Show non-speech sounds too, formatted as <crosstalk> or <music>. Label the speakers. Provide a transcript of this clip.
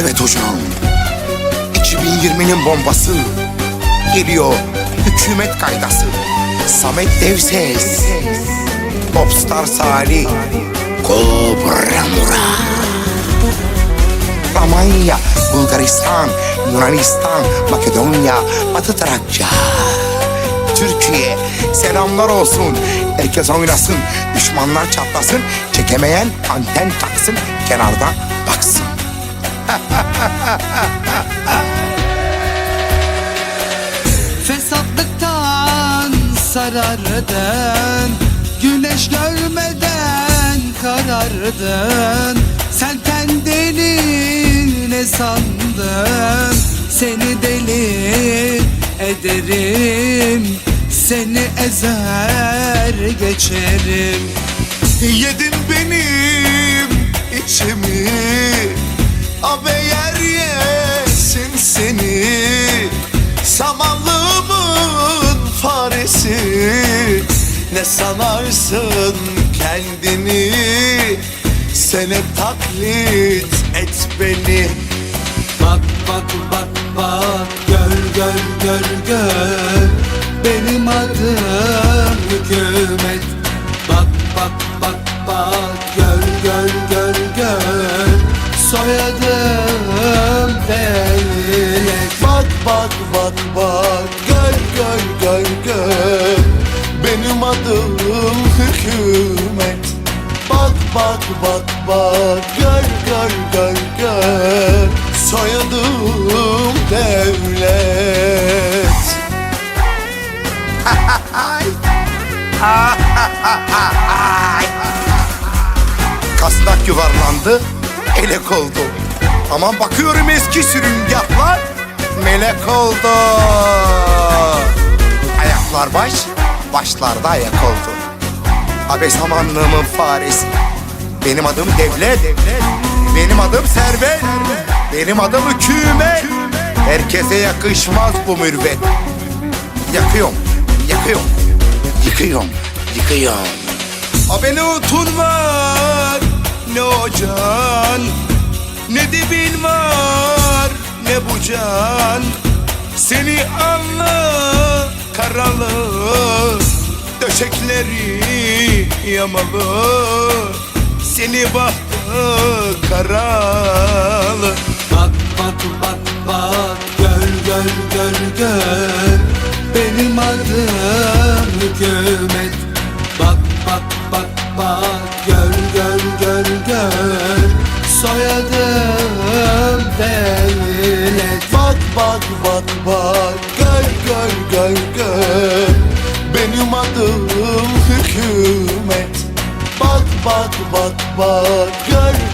Speaker 1: Evet hocam. 2020'nin bombası. Geliyor hükümet kaydası. Samet Devses. Popstar Salih. Kobra Murat. Romanya, Bulgaristan, Yunanistan, Makedonya, Batı Trakya. Türkiye selamlar olsun. Herkes oynasın, düşmanlar çatlasın. Çekemeyen anten taksın, kenarda. <laughs>
Speaker 2: Fesatlıktan sarardın Güneş görmeden karardın. Sen kendini ne sandın? Seni deli ederim Seni ezer geçerim.
Speaker 3: Yedin benim içimi Abe yer yesin seni Samanlığımın faresi. Ne sanarsın kendini Sen taklit et beni.
Speaker 2: Bak bak bak bak gör gör gör gör Bak bak bak Gör gör gör gör Soyadım devlet <laughs>
Speaker 1: Kasnak yuvarlandı, elek oldu. Aman bakıyorum eski sürüngahlar, melek oldu. Ayaklar baş, başlarda ayak oldu. Abe samanlığımın faresi. Benim adım devlet, benim adım servet, benim adım hükümet. Herkese yakışmaz bu mürvet. Yakıyorum, yakıyorum, yıkıyorum, yıkıyorum. A beni utun var Ne ocan Ne dibin var Ne bucan Seni anla Karalı Döşekleri yamalı Seni bahtı karalı.
Speaker 2: Bak bak bak bak gör gör gör gör. Benim adım hükümet. Bak bak bak bak gör gör gör gör. Soyadım devlet.
Speaker 3: Bak bak bak bak Gör gör gör gör. Benim adım hükümet Bak bak bak Gör